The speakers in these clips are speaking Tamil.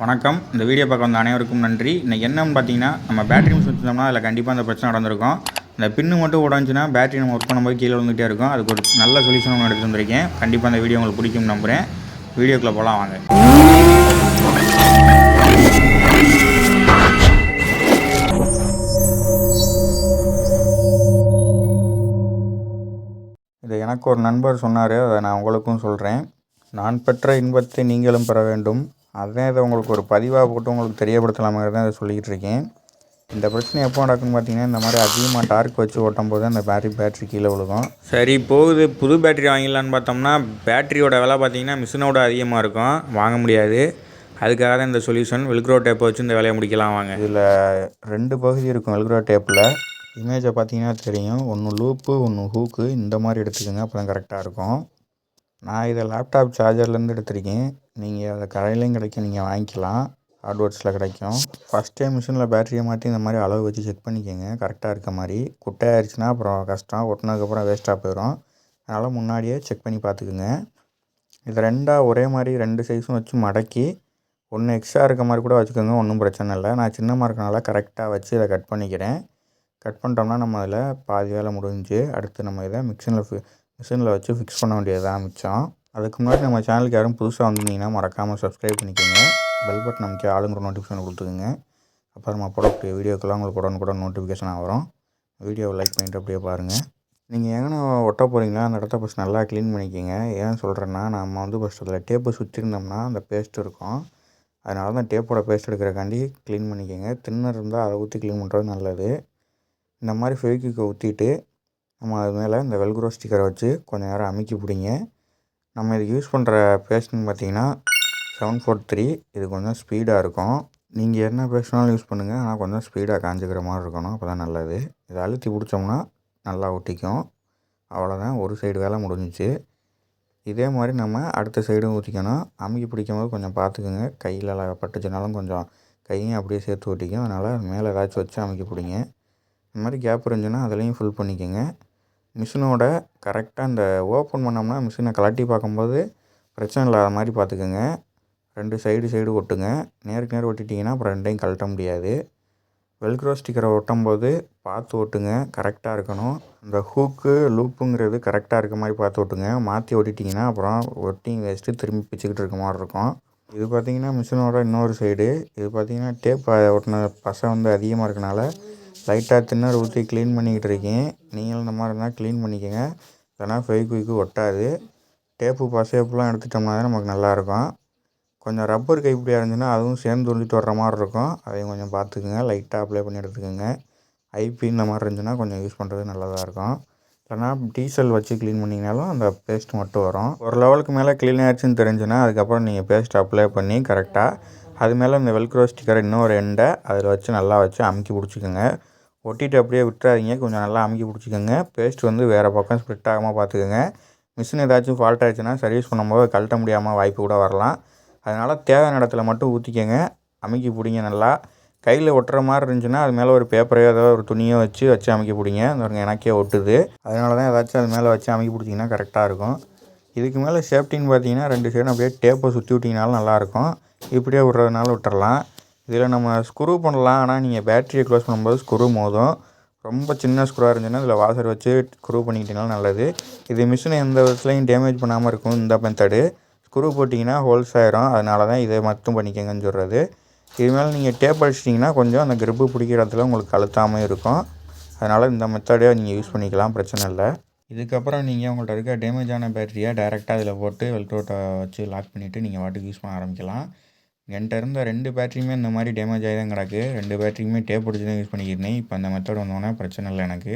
வணக்கம். இந்த வீடியோ பார்க்க வந்த அனைவருக்கும் நன்றி. இன்னைக்கு என்னன்னு பார்த்தீங்கன்னா நம்ம பேட்டரி மிஸ் வச்சுருந்தோம்னா அதில் கண்டிப்பாக அந்த பிரச்சனை நடந்திருக்கும். இந்த பின்னு மட்டும் உடஞ்சுன்னா பேட்டரி நம்ம ஒர்க் பண்ணும்போது கீழே விழுந்துகிட்டே இருக்கும். அதுக்கு ஒரு நல்ல சொல்யூஷன் ஒன்று எடுத்து வந்திருக்கேன். கண்டிப்பாக அந்த வீடியோ உங்களுக்கு பிடிக்கும் நம்புகிறேன் வீடியோக்குள்ளே போகலாம் வாங்க. இதை எனக்கு ஒரு நண்பர் சொன்னார். அதை நான் உங்களுக்கும் சொல்கிறேன் நான் பெற்ற இன்பத்தை நீங்களும் பெற வேண்டும். அதான் இதை உங்களுக்கு ஒரு பதிவாக போட்டு உங்களுக்கு தெரியப்படுத்தலாமே தான் இதை சொல்லிக்கிட்டு இருக்கேன் இந்த பிரச்சனை எப்போ நடக்குன்னு பார்த்தீங்கன்னா இந்த மாதிரி அதிகமாக டார்க் வச்சு ஓட்டும் போது அந்த பேட்டரி பேட்டரி கீழே விழுகும். சரி போகுது. புது பேட்டரி வாங்கிடலான்னு பார்த்தோம்னா பேட்டரியோட விலை பார்த்தீங்கன்னா மிஷினோட அதிகமாக இருக்கும். வாங்க முடியாது. அதுக்காக தான் இந்த சொல்யூஷன் வெல்க்ரோ டேப்பை வச்சு இந்த வேலையை முடிக்கலாம் வாங்க. இதில் ரெண்டு பகுதி இருக்கும் வெல்க்ரோ டேப்பில் இமேஜை பார்த்தீங்கன்னா தெரியும். ஒன்று லூப்பு ஒன்று ஹூக்கு இந்த மாதிரி எடுத்துக்கோங்க அப்போ தான் கரெக்டாக இருக்கும். நான் இதை லேப்டாப் சார்ஜர்லேருந்து எடுத்திருக்கேன். நீங்கள் அதை கடையிலையும் கிடைக்கும் நீங்கள் வாங்கிக்கலாம். ஹார்ட்வேர்ஸில் கிடைக்கும். ஃபஸ்ட் டைம் மிஷினில் பேட்டரியை மாட்டி இந்த மாதிரி அளவு வச்சு செக் பண்ணிக்கோங்க. கரெக்டாக இருக்க மாதிரி. குட்டையாயிருச்சுன்னா அப்புறம் கஷ்டம். ஒட்டினதுக்கப்புறம் வேஸ்ட்டாக போயிடும் அதனால் முன்னாடியே செக் பண்ணி பார்த்துக்குங்க. இது ரெண்டாக ஒரே மாதிரி ரெண்டு சைஸும் வச்சு மடக்கி ஒன்று எக்ஸ்ட்ரா இருக்க மாதிரி கூட வச்சுக்கோங்க. ஒன்றும் பிரச்சனை இல்லை. நான் சின்னமாக இருக்கனால கரெக்டாக வச்சு இதை கட் பண்ணிக்கிறேன். கட் பண்ணிட்டோம்னா நம்ம அதில் பாதி வேலை முடிஞ்சு அடுத்து நம்ம இதை மிக்சினில் ஃபி மிஷினில் வச்சு ஃபிக்ஸ் பண்ண வேண்டியதுதான் மிச்சம். அதுக்கு முன்னாடி நம்ம சேனலுக்கு யாரும் புதுசாக வந்திருந்தீங்கன்னா மறக்காமல் சப்ஸ்கிரைப் பண்ணிக்கோங்க. பெல் பட்டன் நமக்கு ஆளுங்கிற நோட்டிஃபிகேஷன் கொடுத்துக்குங்க. அப்புறம் நம்ம போடக்கூடிய வீடியோக்கெல்லாம் உங்களுக்கு உடனுக்குடன் நோட்டிஃபிகேஷன் வரும். வீடியோவை லைக் பண்ணிட்டு அப்படியே பாருங்கள் நீங்கள் எங்கன்னா ஒட்ட போகிறீங்களா அந்த இடத்த ஃபஸ்ட் நல்லா க்ளீன் பண்ணிக்கோங்க. ஏன் சொல்கிறேன்னா நம்ம வந்து ஃபஸ்ட் அதில் டேப்பை சுற்றிருந்தோம்னா அந்த பேஸ்ட் இருக்கும். அதனால தான் டேப்போட பேஸ்ட் எடுக்கிறக்காண்டி க்ளீன் பண்ணிக்கோங்க. தின்னர் இருந்தால் அதை ஊற்றி க்ளீன் பண்ணுறது நல்லது. இந்த மாதிரி ஃபெவிக்விக்கை ஊற்றிட்டு நம்ம அது மேலே இந்த வெல்க்ரோ ஸ்டிக்கரை வச்சு கொஞ்சம் நேரம் அமுக்கி பிடிங்க. நம்ம இதுக்கு யூஸ் பண்ணுற பேஸ்ட்னு பார்த்தீங்கன்னா செவன் ஃபோர் த்ரீ இது கொஞ்சம் ஸ்பீடாக இருக்கும். நீங்கள் என்ன பேஸ்ட்னாலும் யூஸ் பண்ணுங்கள் ஆனால் கொஞ்சம் ஸ்பீடாக காஞ்சிக்கிற மாதிரி இருக்கணும். அப்போ தான் நல்லது. இதை அழுத்தி பிடிச்சோம்னா நல்லா ஒட்டிக்கும். அவ்வளோதான் ஒரு சைடு வேலை முடிஞ்சிச்சு. இதே மாதிரி நம்ம அடுத்த சைடும் ஊற்றிக்கணும் அமுக்கி பிடிக்கும் போது கொஞ்சம் பார்த்துக்குங்க. கையில் பட்டுச்சுனாலும் கொஞ்சம் கையும் அப்படியே சேர்த்து ஒட்டிக்கும். அதனால் மேலே ஏதாச்சும் வச்சு அமுக்கி பிடிங்க. இந்த மாதிரி கேப் இருந்துச்சுன்னா அதுலேயும் ஃபில் பண்ணிக்கோங்க. மிஷினோட கரெக்டாக இந்த ஓப்பன் பண்ணோம்னா மிஷினை கலட்டி பார்க்கும்போது பிரச்சனை இல்லாத மாதிரி பார்த்துக்குங்க. ரெண்டு சைடு சைடு ஒட்டுங்க. நேருக்கு நேர் ஒட்டிட்டிங்கன்னா அப்புறம் ரெண்டையும் கழட்ட முடியாது. வெல்க்ரோ ஸ்டிக்கரை ஒட்டும்போது பார்த்து ஒட்டுங்க. கரெக்டாக இருக்கணும். இந்த ஹூக்கு லூப்புங்கிறது கரெக்டாக இருக்க மாதிரி பார்த்து ஒட்டுங்க. மாற்றி ஒட்டிட்டிங்கன்னா அப்புறம் ஒட்டிங் வேஸ்ட்டு திரும்பி பிச்சுக்கிட்டு இருக்க மாதிரி இருக்கும். இது பார்த்தீங்கன்னா மிஷினோட இன்னொரு சைடு இது பார்த்தீங்கன்னா டேப் ஒட்டின பசை வந்து அதிகமாக இருக்கனால லைட்டாக தின்னர் ஊற்றி க்ளீன் பண்ணிக்கிட்டு இருக்கேன். நீங்களும் இந்த மாதிரி இருந்தால் க்ளீன் பண்ணிக்கோங்க. இல்லைனா ஃபெவிக்விக்கு ஒட்டாது. டேப்பு பசையப்புலாம் எடுத்துட்டோம்னா தான் நமக்கு நல்லாயிருக்கும் கொஞ்சம் ரப்பர் கைப்பிடியாக இருந்துச்சுன்னா அதுவும் சேர்ந்து உறிஞ்சிட்டு வர்ற மாதிரி இருக்கும். அதையும் கொஞ்சம் பார்த்துக்குங்க. லைட்டாக அப்ளை பண்ணி எடுத்துக்கோங்க. ஐபி இந்த மாதிரி இருந்துச்சுன்னா கொஞ்சம் யூஸ் பண்ணுறது நல்லதாக இருக்கும். இல்லைனா டீசல் வச்சு க்ளீன் பண்ணிங்கனாலும் அந்த பேஸ்ட் மட்டும் வரும். ஒரு லெவலுக்கு மேலே க்ளீன் ஆயிடுச்சுன்னு தெரிஞ்சுன்னா அதுக்கப்புறம் நீங்கள் பேஸ்ட் அப்ளை பண்ணி கரெக்டாக அது மேலே இந்த வெல்க்ரோ ஸ்டிக்கர் இன்னொரு எண்டை அதில் வச்சு நல்லா வச்சு அமுக்கி பிடிச்சிக்கோங்க. ஒட்டிட்டு அப்படியே விட்டுறாதீங்க. கொஞ்சம் நல்லா அமுக்கி பிடிச்சிக்கோங்க. பேஸ்ட் வந்து வேறு பக்கம் ஸ்ப்ரிட் ஆகாமல் பார்த்துக்கோங்க. மிஷின் ஏதாச்சும் ஃபால்ட் ஆயிடுச்சுன்னா சர்வீஸ் பண்ணும்போது கழட்ட முடியாமல் வாய்ப்பு கூட வரலாம். அதனால் தேவையான இடத்துல மட்டும் ஊற்றிக்கோங்க அமுக்கி பிடிங்க நல்லா. கையில் ஒட்டுற மாதிரி இருந்துச்சுன்னா அது மேலே ஒரு பேப்பரையோ ஏதோ ஒரு துணியோ வச்சு வச்சு அமுக்கி பிடிங்க. பாருங்க எனக்கே ஒட்டுது. அதனால தான் ஏதாச்சும் அது மேலே வச்சு அமுக்கி பிடிச்சிங்கன்னா கரெக்டாக இருக்கும். இதுக்கு மேலே சேஃப்டின்னு பார்த்தீங்கன்னா ரெண்டு சைடும் அப்படியே டேப்பை சுற்றி விட்டிங்கனாலும் நல்லாயிருக்கும் இப்படியே விட்றதுனால விட்டுறலாம். இதில் நம்ம ஸ்க்ரூ பண்ணலாம். ஆனால் நீங்கள் பேட்டரியை க்ளோஸ் பண்ணும்போது ஸ்க்ரூ மோதும். ரொம்ப சின்ன ஸ்க்ரூவாக இருந்துச்சுன்னா இதில் வாசர் வச்சு ஸ்க்ரூ பண்ணிக்கிட்டீங்கன்னா நல்லது. இது மிஷினை எந்த விதத்துலையும் டேமேஜ் பண்ணாமல் இருக்கும். இந்த மெத்தடு ஸ்க்ரூ போட்டிங்கன்னா ஹோல்ஸ் ஆயிரும். அதனால தான் இதை மட்டும் பண்ணிக்கங்கன்னு சொல்கிறது இது மேலே நீங்கள் டேப் அடிச்சிட்டிங்கன்னா கொஞ்சம் அந்த கிரிப்பு பிடிக்கிற இடத்துல உங்களுக்கு அழுத்தாமல் இருக்கும். அதனால் இந்த மெத்தடே நீங்கள் யூஸ் பண்ணிக்கலாம். பிரச்சனை இல்லை. இதுக்கப்புறம் நீங்கள் உங்கள்கிட்ட இருக்க டேமேஜான பேட்டரியை டைரெக்டாக இதில் போட்டு வெல்க்ரோட்டை வச்சு லாக் பண்ணிவிட்டு நீங்கள் வாட்டுக்கு யூஸ் பண்ண ஆரம்பிக்கலாம். என்கிட்ட இருந்த ரெண்டு பேட்டரியுமே இந்த மாதிரி டேமேஜ் ஆகி தான் கிடக்கு. ரெண்டு பேட்டரியுமே டேப் பிடிச்சி தான் யூஸ் பண்ணிக்கிறேன் இப்போ அந்த மெத்தட் வந்தோடனே பிரச்சனை இல்லை எனக்கு.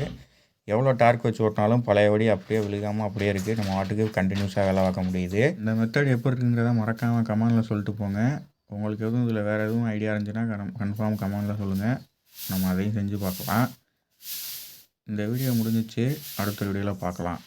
எவ்வளோ டார்க் வச்சு ஓட்டினாலும் பழையபடி அப்படியே விழுகாமல் அப்படியே இருக்குது நம்ம ஆட்டுக்கு கண்டினியூஸாக வேலை பார்க்க முடியுது. இந்த மெத்தட் எப்படி இருக்குங்கிறத மறக்காமல் கமெண்டில் சொல்லிட்டு போங்க. உங்களுக்கு எதுவும் இதில் வேறு எதுவும் ஐடியா இருந்துச்சுன்னா கன்ஃபார்ம் கமெண்டில் சொல்லுங்கள் நம்ம அதையும் செஞ்சு பார்க்கலாம். இந்த வீடியோ முடிஞ்சிச்சு. அடுத்த வீடியோவில் பார்க்கலாம்.